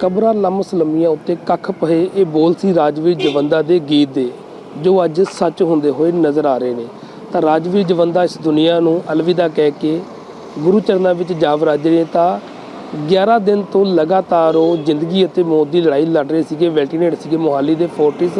ਕਬਰਾਂ ਲਮਸ ਲੰਮੀਆਂ ਉੱਤੇ ਕੱਖ ਪਏ ਇਹ ਬੋਲ ਸੀ ਰਾਜਵੀਰ ਜਵੰਦਾ ਦੇ ਗੀਤ ਦੇ, ਜੋ ਅੱਜ ਸੱਚ ਹੁੰਦੇ ਹੋਏ ਨਜ਼ਰ ਆ ਰਹੇ ਨੇ। ਤਾਂ ਰਾਜਵੀਰ ਜਵੰਦਾ ਇਸ ਦੁਨੀਆ ਨੂੰ ਅਲਵਿਦਾ ਕਹਿ ਕੇ ਗੁਰੂ ਚਰਨਾਂ ਵਿੱਚ ਜਾ ਵਰਾਜੇ ਨੇ ਤਾਂ 11 ਦਿਨ ਤੋਂ ਲਗਾਤਾਰ ਉਹ ਜ਼ਿੰਦਗੀ ਅਤੇ ਮੌਤ ਦੀ ਲੜਾਈ ਲੜ ਰਹੇ ਸੀਗੇ ਵੈਂਟੀਲੇਟਰ ਸੀਗੇ ਮੋਹਾਲੀ ਦੇ ਫੋਰਟਿਸ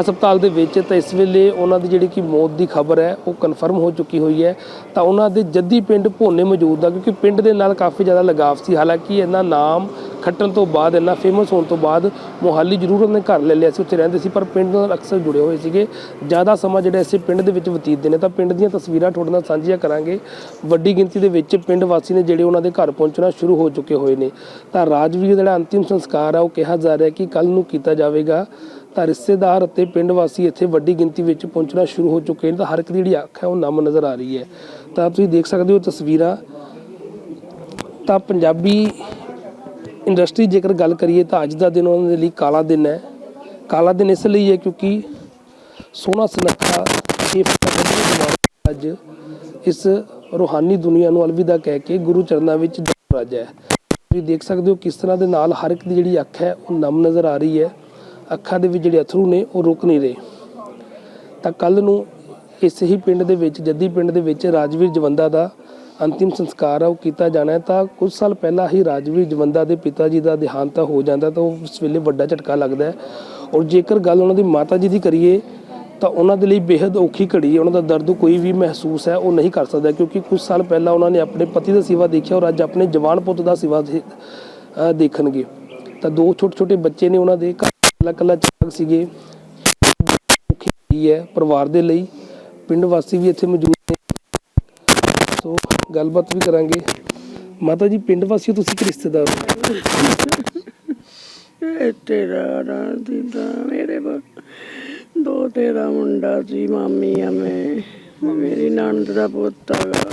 ਹਸਪਤਾਲ ਦੇ ਵਿੱਚ। ਤਾਂ ਇਸ ਵੇਲੇ ਉਹਨਾਂ ਦੀ ਜਿਹੜੀ ਕਿ ਮੌਤ ਦੀ ਖਬਰ ਹੈ, ਉਹ ਕਨਫਰਮ ਹੋ ਚੁੱਕੀ ਹੋਈ ਹੈ। ਤਾਂ ਉਹਨਾਂ ਦੇ ਜੱਦੀ ਪਿੰਡ ਭੋਨੇ ਮੌਜੂਦ ਆ, ਕਿਉਂਕਿ ਪਿੰਡ ਦੇ ਨਾਲ ਕਾਫੀ ਜ਼ਿਆਦਾ ਲਗਾਵ ਸੀ। ਹਾਲਾਂਕਿ ਇਹਨਾਂ ਨਾਮ ਖੱਟਣ ਤੋਂ ਬਾਅਦ, ਇੰਨਾ ਫੇਮਸ ਹੋਣ ਤੋਂ ਬਾਅਦ ਮੋਹਾਲੀ ਜ਼ਰੂਰ ਉਹਨੇ ਘਰ ਲੈ ਲਿਆ ਸੀ, ਉੱਥੇ ਰਹਿੰਦੇ ਸੀ, ਪਰ ਪਿੰਡ ਨਾਲ ਅਕਸਰ ਜੁੜੇ ਹੋਏ ਸੀਗੇ। ਜ਼ਿਆਦਾ ਸਮਾਂ ਜਿਹੜਾ ਇਸੇ ਪਿੰਡ ਦੇ ਵਿੱਚ ਬਤੀਤਦੇ ਨੇ। ਤਾਂ ਪਿੰਡ ਦੀਆਂ ਤਸਵੀਰਾਂ ਤੁਹਾਡੇ ਨਾਲ ਸਾਂਝੀਆਂ ਕਰਾਂਗੇ। ਵੱਡੀ ਗਿਣਤੀ ਦੇ ਵਿੱਚ ਪਿੰਡ ਵਾਸੀ ਨੇ ਜਿਹੜੇ ਉਹਨਾਂ ਦੇ ਘਰ ਪਹੁੰਚਣਾ ਸ਼ੁਰੂ ਹੋ ਚੁੱਕੇ ਹੋਏ ਨੇ। ਤਾਂ ਰਾਜਵੀਰ ਜਿਹੜਾ ਅੰਤਿਮ ਸੰਸਕਾਰ ਆ, ਉਹ ਕਿਹਾ ਜਾ ਰਿਹਾ ਕਿ ਕੱਲ ਨੂੰ ਕੀਤਾ ਜਾਵੇਗਾ। ਤਾਂ ਰਿਸ਼ਤੇਦਾਰ ਅਤੇ ਪਿੰਡ ਵਾਸੀ ਇੱਥੇ ਵੱਡੀ ਗਿਣਤੀ ਵਿੱਚ ਪਹੁੰਚਣਾ ਸ਼ੁਰੂ ਹੋ ਚੁੱਕੇ ਨੇ। ਤਾਂ ਹਰ ਇੱਕ ਦੀ ਜਿਹੜੀ ਅੱਖ ਹੈ, ਉਹ ਨਮ ਨਜ਼ਰ ਆ ਰਹੀ ਹੈ। ਤਾਂ ਤੁਸੀਂ ਦੇਖ ਸਕਦੇ ਹੋ ਤਸਵੀਰਾਂ। ਤਾਂ ਪੰਜਾਬੀ ਇੰਡਸਟਰੀ ਜੇਕਰ ਗੱਲ ਕਰੀਏ ਤਾਂ ਅੱਜ ਦਾ ਦਿਨ ਉਹਨਾਂ ਦੇ ਲਈ ਕਾਲਾ ਦਿਨ ਹੈ। ਕਾਲਾ ਦਿਨ ਇਸ ਲਈ ਹੈ ਕਿਉਂਕਿ ਸੋਹਣਾ ਸੁਨੱਖਾ ਇਹ ਅੱਜ ਇਸ ਰੂਹਾਨੀ ਦੁਨੀਆ ਨੂੰ ਅਲਵਿਦਾ ਕਹਿ ਕੇ ਗੁਰੂ ਚਰਨਾਂ ਵਿੱਚ ਜਾ ਰਾਜਾ ਹੈ। ਤੁਸੀਂ ਦੇਖ ਸਕਦੇ ਹੋ ਕਿਸ ਤਰ੍ਹਾਂ ਦੇ ਨਾਲ ਹਰ ਇੱਕ ਦੀ ਜਿਹੜੀ ਅੱਖ ਹੈ ਉਹ ਨਮ ਨਜ਼ਰ ਆ ਰਹੀ ਹੈ। ਅੱਖਾਂ ਦੇ ਵਿੱਚ ਜਿਹੜੇ ਅਥਰੂ ਨੇ ਉਹ ਰੁਕ ਨਹੀਂ ਰਹੇ। ਤਾਂ ਕੱਲ ਨੂੰ ਇਸ ਹੀ ਪਿੰਡ ਦੇ ਵਿੱਚ, ਜੱਦੀ ਪਿੰਡ ਦੇ ਵਿੱਚ ਰਾਜਵੀਰ ਜਵੰਦਾ ਦਾ ਅੰਤਿਮ ਸੰਸਕਾਰ ਆ, ਉਹ ਕੀਤਾ ਜਾਣਾ ਤਾਂ ਕੁਝ ਸਾਲ ਪਹਿਲਾਂ ਹੀ ਰਾਜਵੀਰ ਜਵੰਦਾ ਦੇ ਪਿਤਾ ਜੀ ਦਾ ਦੇਹਾਂਤ ਹੋ ਜਾਂਦਾ, ਤਾਂ ਉਸ ਵੇਲੇ ਵੱਡਾ ਝਟਕਾ ਲੱਗਦਾ ਹੈ। ਔਰ ਜੇਕਰ ਗੱਲ ਉਹਨਾਂ ਦੀ ਮਾਤਾ ਜੀ ਦੀ ਕਰੀਏ, ਤਾਂ ਉਹਨਾਂ ਦੇ ਲਈ ਬੇहद ਔਖੀ ਘੜੀ ਹੈ, ਉਹਨਾਂ ਦਾ ਦਰਦ ਕੋਈ ਵੀ ਮਹਿਸੂਸ ਹੈ, ਉਹ ਨਹੀਂ ਕਰ ਸਕਦਾ, ਕਿਉਂਕਿ ਕੁਝ ਸਾਲ ਪਹਿਲਾਂ ਉਹਨਾਂ ਨੇ ਆਪਣੇ ਪਤੀ ਦਾ ਸਿਵਾ ਦੇਖਿਆ ਔਰ ਅੱਜ ਆਪਣੇ ਜਵਾਨ ਪੁੱਤ ਦਾ ਸਿਵਾ ਦੇਖਣਗੇ। ਤਾਂ ਦੋ ਛੋਟੇ ਛੋਟੇ ਬੱਚੇ ਨੇ ਉਹਨਾਂ ਦੇ, ਘਰ ਇਕੱਲਾ ਇਕੱਲਾ ਚਾਕ ਸੀਗੇ। ਔਖੀ ਹੈ ਪਰਿਵਾਰ ਦੇ ਲਈ। ਪਿੰਡ ਵਾਸੀ ਵੀ ਇੱਥੇ ਮੌਜੂਦ ਗੱਲਬਾਤ ਵੀ ਕਰਾਂਗੇ। ਮਾਤਾ ਜੀ ਪਿੰਡ ਵਾਸੀ ਹੋ ਤੁਸੀਂ ਕਿ ਰਿਸ਼ਤੇਦਾਰ ਹੋ? ਇਹ ਤੇਰਾ ਰਾਂ ਦੀਦਾ ਮੇਰੇ ਬਾ ਦੋ ਤੇਰਾ ਮੁੰਡਾ ਸੀ ਮਾਮੀ ਆ ਮੈਂ। ਮੇਰੀ ਨਣਦ ਦਾ ਪੁੱਤ ਹੈਗਾ।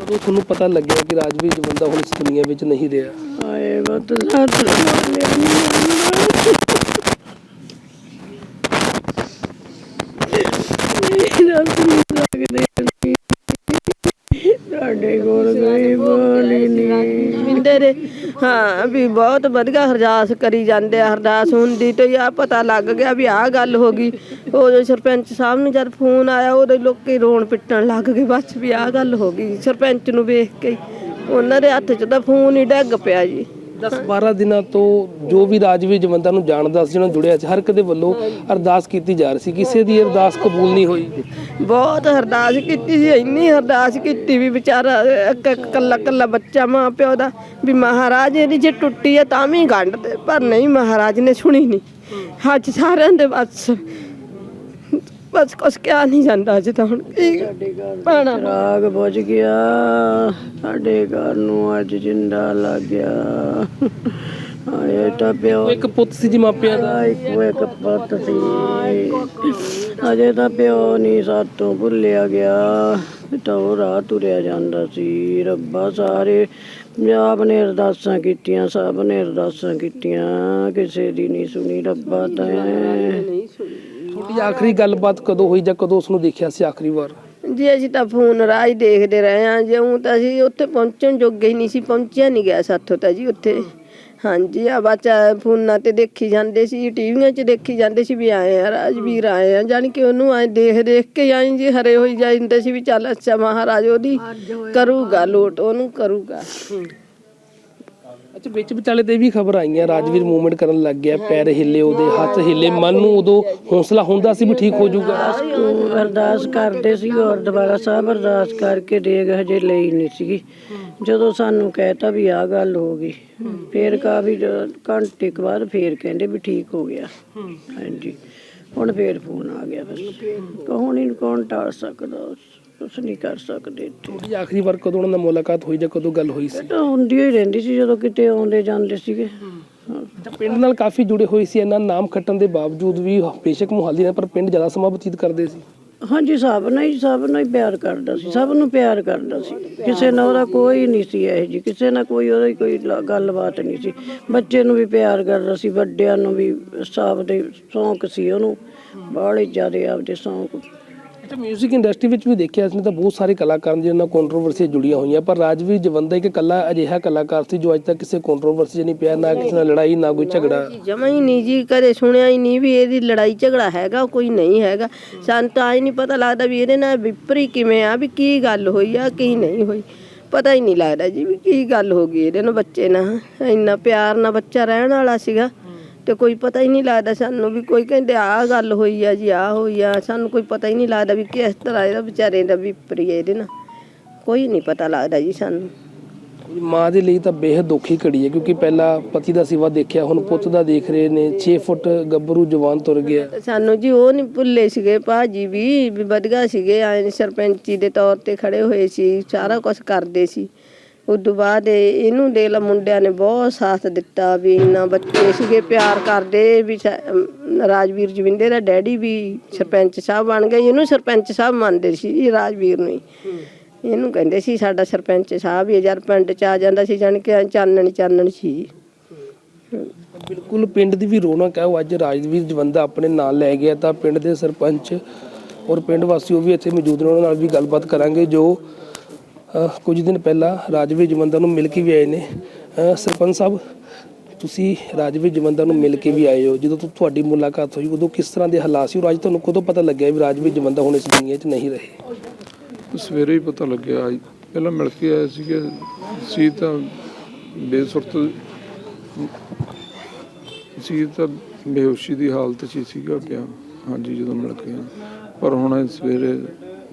ਕਦੋਂ ਤੁਹਾਨੂੰ ਪਤਾ ਲੱਗਿਆ ਕਿ ਰਾਜਵੀਰ ਜਵੰਦਾ ਹੁਣ ਇਸ ਦੁਨੀਆ ਵਿੱਚ ਨਹੀਂ ਰਿਹਾ। ਆਏ ਬਤ ਸਾਥ ਲਿਆ ਮੇਰਾ ਮਿੰਦਰ ਹਾਂ ਵੀ ਬਹੁਤ ਵਧੀਆ ਅਰਦਾਸ ਕਰੀ ਜਾਂਦੇ ਆ ਅਰਦਾਸ ਹੁੰਦੀ ਤੇ ਆ ਪਤਾ ਲੱਗ ਗਿਆ ਵੀ ਆਹ ਗੱਲ ਹੋ ਗਈ। ਉਹ ਜੋ ਸਰਪੰਚ ਸਾਹਿਬ ਨੂੰ ਜਦ ਫੋਨ ਆਇਆ ਉਹਦੇ ਲੋਕੀ ਰੋਣ ਪਿੱਟਣ ਲੱਗ ਗਏ ਬਸ ਵੀ ਆਹ ਗੱਲ ਹੋ ਗਈ। ਸਰਪੰਚ ਨੂੰ ਵੇਖ ਕੇ ਹੀ। ਉਹਨਾਂ ਦੇ ਹੱਥ 'ਚ ਤਾਂ ਫੋਨ ਹੀ ਡੱਗ ਪਿਆ ਜੀ। 10 12 ਦਿਨਾਂ ਤੋਂ ਜੋ ਵੀ ਰਾਜਵੀਰ ਜਵੰਦਾ ਨੂੰ ਜਾਣਦਾ ਸੀ, ਜਿਹਨਾਂ ਜੁੜਿਆ ਸੀ, ਹਰ ਇੱਕ ਦੇ ਵੱਲੋਂ ਅਰਦਾਸ ਕੀਤੀ ਜਾ ਰਹੀ ਸੀ। ਕਿਸੇ ਦੀ ਅਰਦਾਸ ਕਬੂਲ ਨਹੀਂ ਹੋਈ। ਬਹੁਤ ਅਰਦਾਸ ਕੀਤੀ ਸੀ, ਇੰਨੀ ਅਰਦਾਸ ਕੀਤੀ ਵੀ ਵਿਚਾਰਾ ਇੱਕ ਇੱਕ ਕੱਲਾ ਕੱਲਾ ਬੱਚਾ ਮਾਂ ਪਿਓ ਦਾ ਵੀ ਮਹਾਰਾਜ ਇਹਦੀ ਜੇ ਟੁੱਟੀ ਹੈ ਤਾਂ ਵੀ ਗੰਢ ਦੇ ਪਰ ਨਹੀਂ ਮਹਾਰਾਜ ਨੇ ਸੁਣੀ ਨਹੀਂ ਅੱਜ ਸਾਰਿਆਂ ਦੇ ਬਸ ਬਸ ਕੁਛ ਕਿਹਾ ਨਹੀਂ ਜਾਂਦਾ ਅੱਜ ਤਾਂ ਹੁਣ। ਕੀ ਪਾਣਾ? ਰਾਗ ਬੁਝ ਗਿਆ। ਸਾਡੇ ਘਰ ਨੂੰ ਅੱਜ ਜਿੰਦਾ ਲੱਗ ਗਿਆ। ਆਏ ਤਾਂ ਪਿਓ ਇੱਕ ਪੁੱਤ ਸੀ ਜੀ ਮਾਪਿਆਂ ਦਾ। ਇੱਕੋ ਇੱਕ ਪੁੱਤ ਸੀ। ਅਜੇ ਤਾਂ ਪਿਓ ਨਹੀਂ ਸਾਤੋਂ ਭੁੱਲਿਆ ਗਿਆ। ਤਾਂ ਉਹ ਰਾਹ ਤੁਰਿਆ ਜਾਂਦਾ ਸੀ। ਰੱਬਾ ਸਾਰੇ ਪੰਜਾਬ ਨੇ ਅਰਦਾਸਾਂ ਕੀਤੀਆਂ ਸਭ ਨੇ ਅਰਦਾਸਾਂ ਕੀਤੀਆਂ। ਕਿਸੇ ਦੀ ਨਹੀਂ ਸੁਣੀ ਰੱਬਾ ਤਾਂ। ਤੁਹਾਡੀ ਆਖਰੀ ਗੱਲਬਾਤ ਕਦੋਂ ਹੋਈ ਜਾਂ ਕਦੋਂ ਉਸ ਨੂੰ ਦੇਖਿਆ ਸੀ ਆਖਰੀ ਵਾਰ? ਜੀ ਅਸੀਂ ਤਾਂ ਫੋਨ ਹੀ ਦੇਖਦੇ ਰਹੇ ਹਾਂ। ਜਿਉਂ ਤਾਂ ਅਸੀਂ ਉੱਥੇ ਪਹੁੰਚਣ ਜੋਗੇ ਹੀ ਨਹੀਂ ਸੀ ਪਹੁੰਚਿਆ ਨਹੀਂ ਗਿਆ ਸਾਥੋਂ ਤਾਂ ਜੀ ਉੱਥੇ। ਹਾਂਜੀ ਆ ਬੱਚਾ ਫੋਨਾਂ ਤੇ ਦੇਖੀ ਜਾਂਦੇ ਸੀ ਟੀਵੀਆਂ 'ਚ ਦੇਖੀ ਜਾਂਦੇ ਸੀ ਵੀ ਆਏ ਆ ਰਾਜਵੀਰ ਆਏ ਆ। ਜਾਣੀ ਕਿ ਉਹਨੂੰ ਐ ਦੇਖ ਦੇਖ ਕੇ ਆਈ ਜੀ ਹਰੇ ਹੋਈ ਜਾਂਦੇ ਸੀ ਵੀ ਚੱਲ ਅੱਛਾ ਮਹਾਰਾਜ ਉਹਦੀ ਕਰੂਗਾ ਲੋਟ ਉਹਨੂੰ ਕਰੂਗਾ। ਅੱਛਾ ਵਿੱਚ ਵਿਚਾਲੇ ਤੇ ਵੀ ਖਬਰ ਆਈਆਂ ਰਾਜਵੀਰ ਮੂਵਮੈਂਟ ਕਰਨ ਲੱਗ ਗਿਆ ਪੈਰ ਹਿੱਲੇ ਉਹਦੇ ਹੱਥ ਹਿੱਲੇ ਮਨ ਨੂੰ ਉਦੋਂ ਹੌਸਲਾ ਹੁੰਦਾ ਸੀ ਵੀ ਠੀਕ ਹੋ ਜਾਊਗਾ? ਤੂੰ ਅਰਦਾਸ ਕਰਦੇ ਸੀ ਔਰ ਦੁਬਾਰਾ ਸਾਹਿਬ ਅਰਦਾਸ ਕਰਕੇ ਦੇਗ ਹਜੇ ਲਈ ਨਹੀਂ ਸੀਗੀ। ਜਦੋਂ ਸਾਨੂੰ ਕਹਿਤਾ ਵੀ ਆ ਗੱਲ ਹੋ ਗਈ ਫੇਰ ਕਾਫੀ ਜ- ਘੰਟੇ ਕੁ ਬਾਅਦ ਫੇਰ ਕਹਿੰਦੇ ਵੀ ਠੀਕ ਹੋ ਗਿਆ। ਹਾਂਜੀ ਹੁਣ ਫੇਰ ਫੋਨ ਆ ਗਿਆ ਬਸ। ਕੌਣ ਇਹਨੂੰ ਕੌਣ ਟਾਲ ਸਕਦਾ ਕੁਛ ਨਹੀਂ ਕਰ ਸਕਦੇ ਇੱਥੇ। ਤੁਹਾਡੀ ਆਖਰੀ ਵਾਰ ਕਦੋਂ ਉਹਨਾਂ ਨਾਲ ਮੁਲਾਕਾਤ ਹੋਈ ਜਾਂ ਕਦੋਂ ਗੱਲ ਹੋਈ ਸੀ? ਤਾਂ ਹੁੰਦੀ ਹੀ ਰਹਿੰਦੀ ਸੀ ਜਦੋਂ ਕਿਤੇ ਆਉਂਦੇ ਜਾਂਦੇ ਸੀਗੇ। ਤਾਂ ਪਿੰਡ ਨਾਲ ਕਾਫੀ ਜੁੜੇ ਹੋਏ ਸੀ ਇਹਨਾਂ ਨਾਮ ਖੱਟਣ ਦੇ ਬਾਵਜੂਦ ਵੀ ਬੇਸ਼ੱਕ ਮੁਹਾਲੀ ਨੇ ਪਰ ਪਿੰਡ ਜ਼ਿਆਦਾ ਸਮਾਂ ਬਤੀਤ ਕਰਦੇ ਸੀ। ਹਾਂਜੀ ਸਭ ਨਾਲ ਹੀ ਸਭ ਨਾਲ ਹੀ ਪਿਆਰ ਕਰਦਾ ਸੀ ਸਭ ਨੂੰ ਪਿਆਰ ਕਰਦਾ ਸੀ। ਕਿਸੇ ਨਾਲ ਉਹਦਾ ਕੋਈ ਨਹੀਂ ਸੀ ਇਹ ਜੀ ਕਿਸੇ ਨਾਲ ਕੋਈ ਉਹਦੀ ਕੋਈ ਲ- ਗੱਲਬਾਤ ਨਹੀਂ ਸੀ। ਬੱਚੇ ਨੂੰ ਵੀ ਪਿਆਰ ਕਰਦਾ ਸੀ ਵੱਡਿਆਂ ਨੂੰ ਵੀ ਸਭ ਦੇ ਸ਼ੌਂਕ ਸੀ ਉਹਨੂੰ। ਬਾਹਲੇ ਜ਼ਿਆਦੇ ਆਪਦੇ ਸ਼ੌਂਕ ਅੱਛਾ 뮤직 ਇੰਡਸਟਰੀ ਵਿੱਚ ਵੀ ਦੇਖਿਆ, ਇਸਨੇ ਤਾਂ ਬਹੁਤ ਸਾਰੇ ਕਲਾਕਾਰ ਜਿਹਨਾਂ ਨਾਲ ਕੰਟਰੋਵਰਸੀਆਂ ਜੁੜੀਆਂ ਹੋਈਆਂ, ਪਰ ਰਾਜਵੀਰ ਜਵੰਦਾ ਇੱਕ ਇਕੱਲਾ ਅਜਿਹਾ ਕਲਾਕਾਰ ਸੀ ਜੋ ਅੱਜ ਤੱਕ ਕਿਸੇ ਕੰਟਰੋਵਰਸੀ ਨਹੀਂ ਪਿਆ, ਨਾ ਕਿਸੇ ਨਾਲ ਲੜਾਈ, ਨਾ ਕੋਈ ਝਗੜਾ। ਜਮਾ ਹੀ ਨਹੀਂ ਜੀ, ਕਦੇ ਸੁਣਿਆ ਹੀ ਨਹੀਂ ਵੀ ਇਹਦੀ ਲੜਾਈ ਝਗੜਾ ਹੈਗਾ ਕੋਈ ਨਹੀਂ ਹੈਗਾ। ਸਾਨੂੰ ਤਾਂ ਹੀ ਨਹੀਂ ਪਤਾ ਲੱਗਦਾ ਵੀ ਇਹਦੇ ਨਾਲ ਵਿਪਰੀ ਕਿਵੇਂ ਆ, ਵੀ ਕੀ ਗੱਲ ਹੋਈ ਆ, ਕੀ ਨਹੀਂ ਹੋਈ। ਪਤਾ ਹੀ ਨਹੀਂ ਲੱਗਦਾ ਜੀ ਵੀ ਕੀ ਗੱਲ ਹੋ ਗਈ ਇਹਦੇ ਨਾਲ ਬੱਚੇ ਨਾਲ। ਇੰਨਾ ਪਿਆਰ ਨਾਲ ਬੱਚਾ ਰਹਿਣ ਵਾਲਾ ਸੀਗਾ। ਤੇ ਕੋਈ ਪਤਾ ਹੀ ਨਹੀਂ ਲੱਗਦਾ ਸਾਨੂੰ ਵੀ ਕੋਈ ਕਹਿੰਦੇ ਆਹ ਗੱਲ ਹੋਈ ਆ ਜੀ ਆਹ ਹੋਈ ਆ। ਸਾਨੂੰ ਕੋਈ ਪਤਾ ਹੀ ਨਹੀਂ ਲੱਗਦਾ ਵੀ ਕਿਸ ਤਰ੍ਹਾਂ ਇਹਦਾ ਵਿਚਾਰੇ ਦਾ ਵਿਪਰੀ ਇਹਦੇ ਨਾਲ। ਕੋਈ ਨਹੀਂ ਪਤਾ ਲੱਗਦਾ ਜੀ ਸਾਨੂੰ। ਮਾਂ ਦੇ ਲਈ ਤਾਂ ਬੇਹੱਦ ਔਖੀ ਘੜੀ ਹੈ ਕਿਉਂਕਿ ਪਹਿਲਾਂ ਪਤੀ ਦਾ ਸਿਵਾ ਦੇਖਿਆ ਹੁਣ ਪੁੱਤ ਦਾ ਦੇਖ ਰਹੇ ਨੇ। 6 ਫੁੱਟ ਗੱਭਰੂ ਜਵਾਨ ਤੁਰ ਗਿਆ। ਸਾਨੂੰ ਜੀ ਉਹ ਨਹੀਂ ਭੁੱਲੇ ਸੀਗੇ ਭਾਜੀ ਵੀ ਵੀ ਵਧੀਆ ਸੀਗੇ। ਆਏ ਸਰਪੰਚੀ ਦੇ ਤੌਰ ਤੇ ਖੜੇ ਹੋਏ ਸੀ ਸਾਰਾ ਕੁਝ ਕਰਦੇ ਸੀ। ਉਦੋਂ ਬਾਅਦ ਇਹ- ਇਹਨੂੰ ਦੇ ਲਾ ਮੁੰਡਿਆਂ ਨੇ ਬਹੁਤ ਸਾਥ ਦਿੱਤਾ ਵੀ ਇੰਨਾ ਬੱਚੇ ਸੀਗੇ ਪਿਆਰ ਕਰਦੇ ਵੀ ਸਾ- ਰਾਜਵੀਰ ਜਵਿੰਦੇ ਦਾ ਡੈਡੀ ਵੀ ਸਰਪੰਚ ਸਾਹਿਬ ਬਣ ਗਏ ਇਹਨੂੰ ਸਰਪੰਚ ਸਾਹਿਬ ਮੰਨਦੇ ਸੀ ਜੀ ਰਾਜਵੀਰ ਨੂੰ ਹੀ। ਇਹਨੂੰ ਕਹਿੰਦੇ ਸੀ ਸਾਡਾ ਸਰਪੰਚ ਸਾਹਿਬ ਹੀ ਜਦ ਪਿੰਡ ਚ ਆ ਜਾਂਦਾ ਸੀ ਜਾਣ ਕੇ ਚਾਨਣ ਚਾਨਣ ਸੀ। ਬਿਲਕੁਲ ਪਿੰਡ ਦੀ ਵੀ ਰੌਣਕ ਹੈ ਉਹ ਅੱਜ ਰਾਜਵੀਰ ਜਵੰਦਾ ਆਪਣੇ ਨਾਲ ਲੈ ਗਿਆ ਤਾਂ ਪਿੰਡ ਦੇ ਸਰਪੰਚ ਔਰ ਪਿੰਡ ਵਾਸੀ ਉਹ ਵੀ ਇੱਥੇ ਮੌਜੂਦ ਨੇ ਉਹਨਾਂ ਨਾਲ ਵੀ ਗੱਲਬਾਤ ਕਰਾਂਗੇ ਜੋ ਕੁਝ ਦਿਨ ਪਹਿਲਾਂ ਰਾਜਵੀਰ ਜਵੰਦਾ ਨੂੰ ਮਿਲ ਕੇ ਵੀ ਆਏ ਨੇ। ਸਰਪੰਚ ਸਾਹਿਬ, ਤੁਸੀਂ ਰਾਜਵੀਰ ਜਵੰਦਾ ਨੂੰ ਮਿਲ ਕੇ ਵੀ ਆਏ ਹੋ। ਜਦੋਂ ਤੁਹਾਡੀ ਮੁਲਾਕਾਤ ਹੋਈ, ਉਦੋਂ ਕਿਸ ਤਰ੍ਹਾਂ ਦੇ ਹਾਲਾਤ ਸੀ? ਔਰ ਅੱਜ ਤੁਹਾਨੂੰ ਕਦੋਂ ਪਤਾ ਲੱਗਿਆ ਵੀ ਰਾਜਵੀਰ ਜਵੰਦਾ ਹੁਣ ਇਸ ਦੁਨੀਆ 'ਚ ਨਹੀਂ ਰਹੇ। ਸਵੇਰੇ ਹੀ ਪਤਾ ਲੱਗਿਆ। ਪਹਿਲਾਂ ਮਿਲ ਕੇ ਆਏ ਸੀਗੇ। ਸੀ ਤਾਂ ਬੇਸੁਰਤ, ਸੀ ਤਾਂ ਬੇਹੋਸ਼ੀ ਦੀ ਹਾਲਤ 'ਚ ਸੀਗਾ ਪਿਆ ਹਾਂਜੀ, ਜਦੋਂ ਮਿਲ ਕੇ ਪਰ ਹੁਣ ਸਵੇਰੇ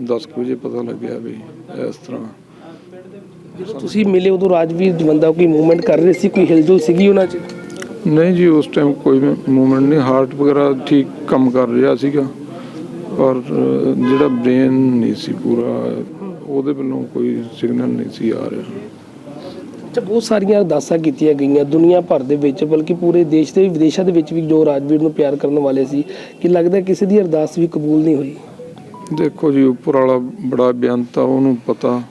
10 ਕੁ ਵਜੇ ਪਤਾ ਲੱਗਿਆ ਵੀ ਇਸ ਤਰ੍ਹਾਂ ਜਦੋਂ ਤੁਸੀਂ ਮਿਲੇ ਉਦੋਂ ਰਾਜਵੀਰ ਜਵੰਦਾ ਕੋਈ ਮੂਵਮੈਂਟ ਕਰ ਰਹੇ ਸੀ ਕੋਈ ਹਿਲਜੁਲ ਸੀਗੀ ਉਹਨਾਂ 'ਚ? ਨਹੀਂ ਜੀ ਉਸ ਟਾਈਮ ਕੋਈ ਮੂਵਮੈਂਟ ਨਹੀਂ ਹਾਰਟ ਵਗੈਰਾ ਠੀਕ ਕੰਮ ਕਰ ਰਿਹਾ ਸੀਗਾ। ਪਰ ਜਿਹੜਾ ਬ੍ਰੇਨ ਨਹੀਂ ਸੀ ਪੂਰਾ ਉਹਦੇ ਵੱਲੋਂ ਕੋਈ ਸਿਗਨਲ ਨਹੀਂ ਸੀ ਆ ਰਿਹਾ। ਅੱਛਾ ਬਹੁਤ ਸਾਰੀਆਂ ਅਰਦਾਸਾਂ ਕੀਤੀਆਂ ਗਈਆਂ ਦੁਨੀਆ ਭਰ ਦੇ ਵਿੱਚ ਬਲਕਿ ਪੂਰੇ ਦੇਸ਼ ਦੇ ਵਿਦੇਸ਼ਾਂ ਦੇ ਵਿੱਚ ਵੀ ਜੋ ਰਾਜਵੀਰ ਨੂੰ ਪਿਆਰ ਕਰਨ ਵਾਲੇ ਸੀ ਕਿ ਲੱਗਦਾ ਕਿਸੇ ਦੀ ਅਰਦਾਸ ਵੀ ਕਬੂਲ ਨਹੀਂ ਹੋਈ? ਦੇਖੋ ਜੀ ਉੱਪਰ ਵਾਲਾ ਬੜਾ ਆ ਉਹਨੂੰ ਪਤਾ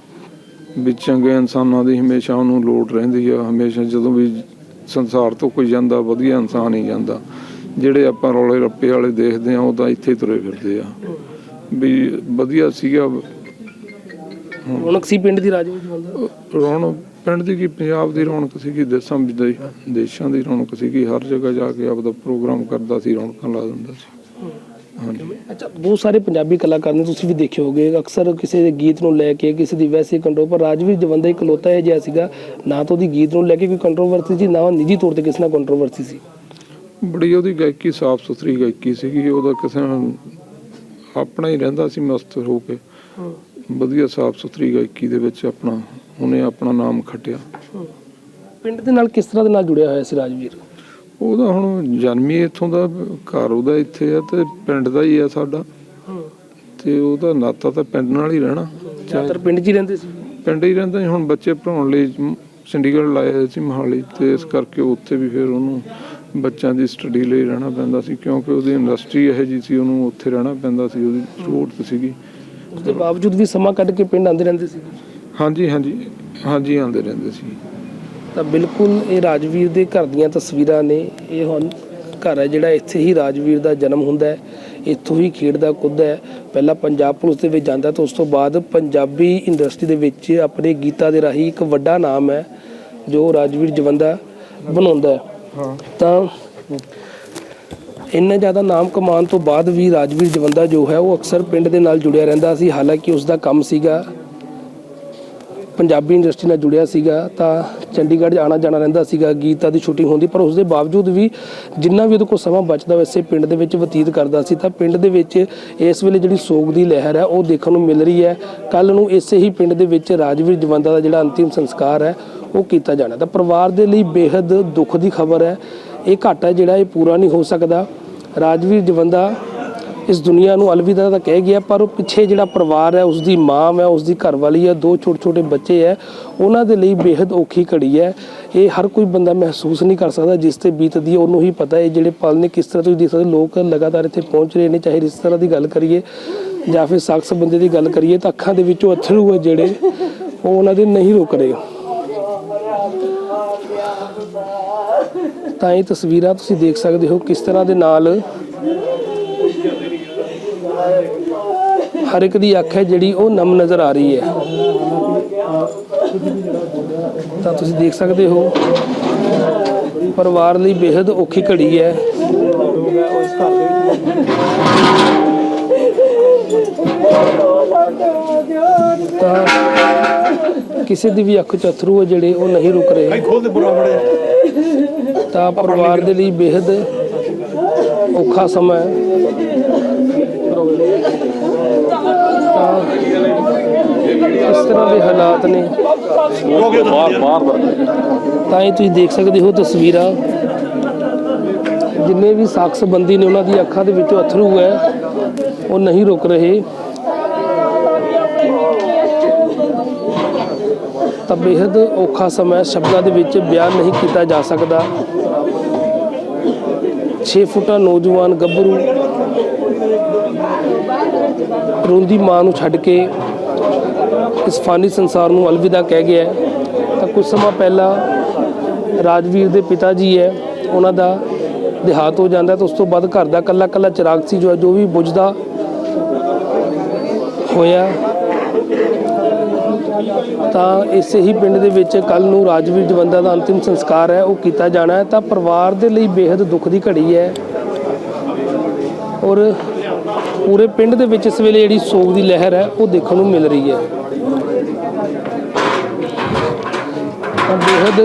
ਵੀ ਚੰਗੇ ਇਨਸਾਨਾਂ ਦੀ ਹਮੇਸ਼ਾ ਉਹਨੂੰ ਲੋੜ ਰਹਿੰਦੀ ਆ ਹਮੇਸ਼ਾ ਜਦੋਂ ਵੀ ਸੰਸਾਰ ਤੋਂ ਕੋਈ ਜਾਂਦਾ ਵਧੀਆ ਇਨਸਾਨ ਹੀ ਜਾਂਦਾ। ਜਿਹੜੇ ਆਪਾਂ ਰੌਲੇ ਰੱਪੇ ਵਾਲੇ ਦੇਖਦੇ ਆ ਉਹ ਤਾਂ ਇੱਥੇ ਤੁਰੇ ਫਿਰਦੇ ਆ। ਵੀ ਵਧੀਆ ਸੀਗਾ। ਰੌਣਕ ਸੀ ਪਿੰਡ ਦੀ ਜਵੰਦਾ ਰੌਣਕ ਪਿੰਡ ਦੀ ਕੀ ਪੰਜਾਬ ਦੀ ਰੌਣਕ ਸੀਗੀ ਦੇਸਾਂ ਦੇਸ਼ਾਂ ਦੀ ਰੌਣਕ ਸੀਗੀ। ਹਰ ਜਗ੍ਹਾ ਜਾ ਕੇ ਆਪਦਾ ਪ੍ਰੋਗਰਾਮ ਕਰਦਾ ਸੀ ਰੌਣਕਾਂ ਲਾ ਦਿੰਦਾ ਸੀ। ਅੱਛਾ ਬਹੁਤ ਸਾਰੇ ਪੰਜਾਬੀ ਕਲਾਕਾਰ ਨੇ ਤੁਸੀਂ ਵੀ ਦੇਖੇ ਹੋਗੇ ਅਕਸਰ ਕਿਸੇ ਦੇ ਗੀਤ ਨੂੰ ਲੈ ਕੇ ਕਿਸੇ ਦੀ ਵੈਸੇ ਕੰਟਰੋ ਪਰ ਰਾਜਵੀਰ ਜਵੰਦਾ ਇਕਲੌਤਾ ਇਹ ਜਿਹਾ ਸੀਗਾ ਨਾ ਤਾਂ ਉਹਦੀ ਗੀਤ ਨੂੰ ਲੈ ਕੇ ਕੋਈ ਕੰਟਰੋਵਰਸੀ ਸੀ ਨਾ ਉਹ ਨਿੱਜੀ ਤੌਰ ਤੇ ਕਿਸੇ ਨਾਲ ਕੰਟਰੋਵਰਸੀ ਸੀ। ਬੜੀ ਉਹਦੀ ਗਾਇਕੀ ਸਾਫ਼ ਸੁਥਰੀ ਗਾਇਕੀ ਸੀਗੀ ਉਹਦਾ ਕਿਸੇ ਨਾਲ ਆਪਣਾ ਹੀ ਰਹਿੰਦਾ ਸੀ ਮਸਤ ਹੋ ਕੇ। ਵਧੀਆ ਸਾਫ਼ ਸੁਥਰੀ ਗਾਇਕੀ ਦੇ ਵਿੱਚ ਆਪਣਾ ਉਹਨੇ ਆਪਣਾ ਨਾਮ ਖੱਟਿਆ। ਪਿੰਡ ਦੇ ਨਾਲ ਕਿਸ ਤਰ੍ਹਾਂ ਦੇ ਨਾਲ ਜੁੜਿਆ ਹੋਇਆ ਸੀ ਰਾਜਵੀਰ? ਉਹਦਾ ਹੁਣ ਜਨਮੀ ਇੱਥੋਂ ਦਾ ਘਰ ਉਹਦਾ ਇੱਥੇ ਆ ਤੇ ਪਿੰਡ ਦਾ ਹੀ ਆ ਸਾਡਾ। ਤੇ ਉਹਦਾ ਨਾਤਾ ਤਾਂ ਪਿੰਡ ਨਾਲ ਹੀ ਰਹਿਣਾ। ਜ਼ਿਆਦਾਤਰ ਪਿੰਡ 'ਚ ਹੀ ਰਹਿੰਦੇ ਸੀ। ਪਿੰਡ ਹੀ ਰਹਿੰਦਾ ਸੀ। ਹੁਣ ਬੱਚੇ ਪੜਾਉਣ ਲਈ ਚੰਡੀਗੜ੍ਹ ਲਾਏ ਹੋਏ ਸੀ ਮੋਹਾਲੀ ਤੇ ਇਸ ਕਰਕੇ ਉੱਥੇ ਵੀ ਫਿਰ ਉਹਨੂੰ ਬੱਚਿਆਂ ਦੀ ਸਟੱਡੀ ਲਈ ਰਹਿਣਾ ਪੈਂਦਾ ਸੀ ਕਿਉਂਕਿ ਉਹਦੀ ਇੰਡਸਟਰੀ ਇਹੋ ਜੀ ਸੀ ਉਹਨੂੰ ਉੱਥੇ ਰਹਿਣਾ ਪੈਂਦਾ ਸੀ ਉਹਦੀ ਜ਼ਰੂਰਤ ਸੀਗੀ। ਉਸ ਦੇ ਬਾਵਜੂਦ ਵੀ ਸਮਾਂ ਕੱਢ ਕੇ ਪਿੰਡ ਆਉਂਦੇ ਰਹਿੰਦੇ ਸੀ। ਹਾਂਜੀ ਹਾਂਜੀ ਹਾਂਜੀ ਆਉਂਦੇ ਰਹਿੰਦੇ ਸੀ। ਤਾਂ ਬਿਲਕੁਲ ਇਹ ਰਾਜਵੀਰ ਦੇ ਘਰ ਦੀਆਂ ਤਸਵੀਰਾਂ ਨੇ। ਇਹ ਹੁਣ ਘਰ ਹੈ ਜਿਹੜਾ ਇੱਥੇ ਹੀ ਰਾਜਵੀਰ ਦਾ ਜਨਮ ਹੁੰਦਾ ਹੈ। ਇੱਥੋਂ ਹੀ ਖੇਡਦਾ ਕੁੱਦਦਾ ਹੈ। ਪਹਿਲਾਂ ਪੰਜਾਬ ਪੁਲਿਸ ਦੇ ਵਿੱਚ ਜਾਂਦਾ ਤਾਂ ਉਸ ਤੋਂ ਬਾਅਦ ਪੰਜਾਬੀ ਇੰਡਸਟਰੀ ਦੇ ਵਿੱਚ ਆਪਣੇ ਗੀਤਾਂ ਦੇ ਰਾਹੀਂ ਇੱਕ ਵੱਡਾ ਨਾਮ ਹੈ ਜੋ ਰਾਜਵੀਰ ਜਵੰਦਾ ਬਣਾਉਂਦਾ ਹੈ। ਤਾਂ ਇੰਨਾ ਜ਼ਿਆਦਾ ਨਾਮ ਕਮਾਉਣ ਤੋਂ ਬਾਅਦ ਵੀ ਰਾਜਵੀਰ ਜਵੰਦਾ ਜੋ ਹੈ ਉਹ ਅਕਸਰ ਪਿੰਡ ਦੇ ਨਾਲ ਜੁੜਿਆ ਰਹਿੰਦਾ ਸੀ। ਹਾਲਾਂਕਿ ਉਸ ਦਾ ਕੰਮ ਸੀਗਾ ਪੰਜਾਬੀ ਇੰਡਸਟਰੀ ਨਾਲ ਜੁੜਿਆ ਸੀਗਾ, ਤਾਂ ਚੰਡੀਗੜ੍ਹ ਆਣਾ ਜਾਣਾ ਰਹਿੰਦਾ ਸੀਗਾ, ਗੀਤਾਂ ਦੀ ਸ਼ੂਟਿੰਗ ਹੁੰਦੀ, ਪਰ ਉਸ ਦੇ ਬਾਵਜੂਦ ਵੀ ਜਿੰਨਾ ਵੀ ਉਹਦੇ ਕੋਲ ਸਮਾਂ ਬਚਦਾ ਵੈਸੇ ਪਿੰਡ ਦੇ ਵਿੱਚ ਬਤੀਤ ਕਰਦਾ ਸੀ, ਤਾਂ ਪਿੰਡ ਦੇ ਵਿੱਚ ਇਸ ਵੇਲੇ ਜਿਹੜੀ ਸੋਗ ਦੀ ਲਹਿਰ ਹੈ, ਉਹ ਦੇਖਣ ਨੂੰ ਮਿਲ ਰਹੀ ਹੈ। ਕੱਲ ਨੂੰ ਇਸੇ ਹੀ ਪਿੰਡ ਦੇ ਵਿੱਚ ਰਾਜਵੀਰ ਜਵੰਦਾ ਦਾ ਜਿਹੜਾ ਅੰਤਿਮ ਸੰਸਕਾਰ ਹੈ, ਉਹ ਕੀਤਾ ਜਾਣਾ। ਤਾਂ ਪਰਿਵਾਰ ਦੇ ਲਈ ਬੇहद ਦੁੱਖ ਦੀ ਖਬਰ ਹੈ। ਇਹ ਘਾਟਾ ਜਿਹੜਾ ਇਹ ਪੂਰਾ ਨਹੀਂ ਹੋ ਸਕਦਾ। ਰਾਜਵੀਰ ਜਵੰਦਾ ਇਸ ਦੁਨੀਆ ਨੂੰ ਅਲਵਿਦਾ ਤਾਂ ਕਹਿ ਗਿਆ, ਪਰ ਉਹ ਪਿੱਛੇ ਜਿਹੜਾ ਪਰਿਵਾਰ ਹੈ ਉਸ ਦੀ ਮਾਂ ਹੈ ਉਸ ਦੀ ਘਰਵਾਲੀ ਹੈ, ਦੋ ਛੋਟੇ ਛੋਟੇ ਬੱਚੇ ਹੈ, ਉਹਨਾਂ ਦੇ ਲਈ ਬੇहद ਔਖੀ ਘੜੀ ਹੈ। ਇਹ ਹਰ ਕੋਈ ਬੰਦਾ ਮਹਿਸੂਸ ਨਹੀਂ ਕਰ ਸਕਦਾ ਜਿਸ ਤੇ ਬੀਤਦੀ ਹੈ, ਉਹਨੂੰ ਹੀ ਪਤਾ ਹੈ ਇਹ ਜਿਹੜੇ ਪਲ ਨੇ ਕਿਸ ਤਰ੍ਹਾਂ ਤੁਸੀਂ ਦੇਖ ਸਕਦੇ ਲੋਕ ਲਗਾਤਾਰ ਇੱਥੇ ਪਹੁੰਚ ਰਹੇ ਨੇ, ਚਾਹੇ ਰਿਸ਼ਤੇਦਾਰਾਂ ਦੀ ਗੱਲ ਕਰੀਏ ਜਾਂ ਫਿਰ ਸ਼ਖਸ ਬੰਦੇ ਦੀ ਗੱਲ ਕਰੀਏ ਤਾਂ ਅੱਖਾਂ ਦੇ ਵਿੱਚੋਂ ਅਥਰੂ ਹੈ ਜਿਹੜੇ, ਉਹ ਉਹਨਾਂ ਦੇ ਨਹੀਂ ਰੁਕ ਰਹੇ। ਤਾਂ ਇਹ ਤਸਵੀਰਾਂ ਤੁਸੀਂ ਦੇਖ ਸਕਦੇ ਹੋ ਕਿਸ ਤਰ੍ਹਾਂ ਦੇ ਨਾਲ ਹਰ ਇੱਕ ਦੀ ਅੱਖ ਹੈ ਜਿਹੜੀ ਉਹ ਨਮ ਨਜ਼ਰ ਆ ਰਹੀ ਹੈ। ਤਾਂ ਤੁਸੀਂ ਦੇਖ ਸਕਦੇ ਹੋ ਪਰਿਵਾਰ ਲਈ ਬੇहद ਔਖੀ ਘੜੀ ਹੈ। ਤਾਂ ਕਿਸੇ ਦੀ ਵੀ ਅੱਖ ਚ ਅਥਰੂ ਹੈ ਜਿਹੜੇ ਉਹ ਨਹੀਂ ਰੁਕ ਰਹੇ। ਤਾਂ ਪਰਿਵਾਰ ਦੇ ਲਈ ਬੇहद ਔਖਾ ਸਮਾਂ ਹੈ। ਇਸ ਤਰ੍ਹਾਂ ਦੇ ਹਾਲਾਤ ਨੇ। ਤਾਂ ਇਹ ਤੁਸੀਂ ਦੇਖ ਸਕਦੇ ਹੋ ਤਸਵੀਰਾਂ। ਜਿੰਨੇ ਵੀ ਸਾਕ ਸੰਬੰਧੀ ਨੇ ਉਹਨਾਂ ਦੀ ਅੱਖਾਂ ਦੇ ਵਿੱਚੋਂ ਅਥਰੂ ਹੈ। ਉਹ ਨਹੀਂ ਰੁਕ ਰਹੇ। ਤਾਂ ਬੇहद ਔਖਾ ਸਮਾਂ ਸ਼ਬਦਾਂ ਦੇ ਵਿੱਚ ਬਿਆਨ ਨਹੀਂ ਕੀਤਾ ਜਾ ਸਕਦਾ। 6 ਫੁੱਟਾ ਨੌਜਵਾਨ ਗੱਭਰੂ ਰੋਂਦੀ ਮਾਂ ਨੂੰ ਛੱਡ ਕੇ ਇਸ ਫਾਨੀ ਸੰਸਾਰ ਨੂੰ ਅਲਵਿਦਾ ਕਹਿ ਗਿਆ ਤਾਂ ਕੁਝ ਸਮਾਂ ਪਹਿਲਾਂ ਰਾਜਵੀਰ ਦੇ ਪਿਤਾ ਜੀ ਹੈ, ਉਹਨਾਂ ਦਾ ਦੇਹਾਤ ਹੋ ਜਾਂਦਾ ਹੈ ਤਾਂ ਉਸ ਤੋਂ ਬਾਅਦ ਘਰ ਦਾ ਕੱਲਾ ਕੱਲਾ ਚਿਰਾਗ ਸੀ ਜੋ ਹੈ ਜੋ ਵੀ ਬੁਝਦਾ ਹੋਇਆ। ਤਾਂ ਇਸੇ ਹੀ ਪਿੰਡ ਦੇ ਵਿੱਚ ਕੱਲ ਨੂੰ ਰਾਜਵੀਰ ਜਵੰਦਾ ਦਾ ਅੰਤਿਮ ਸੰਸਕਾਰ ਹੈ, ਉਹ ਕੀਤਾ ਜਾਣਾ ਹੈ। ਤਾਂ ਪਰਿਵਾਰ ਦੇ ਲਈ ਬੇहद ਦੁੱਖ ਦੀ ਘੜੀ ਹੈ। ਔਰ ਪੂਰੇ ਪਿੰਡ ਦੇ ਵਿੱਚ ਇਸ ਵੇਲੇ ਜਿਹੜੀ ਸੋਗ ਦੀ ਲਹਿਰ ਹੈ, ਉਹ ਦੇਖਣ ਨੂੰ ਮਿਲ ਰਹੀ ਹੈ। ਤਾਂ ਬੇहद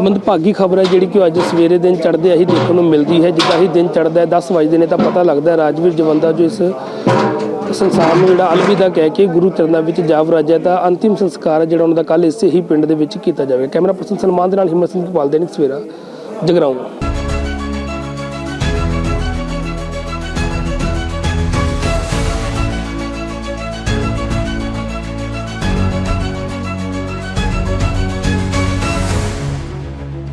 ਮੰਦਭਾਗੀ ਖਬਰ ਹੈ ਜਿਹੜੀ ਕਿ ਅੱਜ ਸਵੇਰੇ ਦਿਨ ਚੜ੍ਹਦੇ ਹੀ ਦੇਖਣ ਨੂੰ ਮਿਲਦੀ ਹੈ। ਜਿੱਦਾਂ ਹੀ ਦਿਨ ਚੜ੍ਹਦਾ ਹੈ 10 ਵਜੇ ਨੇ ਤਾਂ ਪਤਾ ਲੱਗਦਾ ਹੈ ਰਾਜਵੀਰ ਜਵੰਦਾ ਜੋ ਇਸ ਸੰਸਾਰ ਨੂੰ ਜਿਹੜਾ ਅਲਵਿਦਾ ਕਹਿ ਕੇ ਗੁਰੂ ਚਰਨਾਂ ਵਿੱਚ ਜਾ ਵਰਾਜਿਆ ਤਾਂ ਅੰਤਿਮ ਸੰਸਕਾਰ ਹੈ ਜਿਹੜਾ ਉਹਨਾਂ ਦਾ ਕੱਲ ਇਸੇ ਹੀ ਪਿੰਡ ਦੇ ਵਿੱਚ ਕੀਤਾ ਜਾਵੇਗਾ। ਕੈਮਰਾ ਪਰਸਨ ਸਨਮਾਨ ਦੇ ਨਾਲ ਹਿੰਮਤ ਸਿੰਘ ਪਾਲ ਦੇਨਿਕ ਸਵੇਰਾ ਜਗਰਾਉਂ।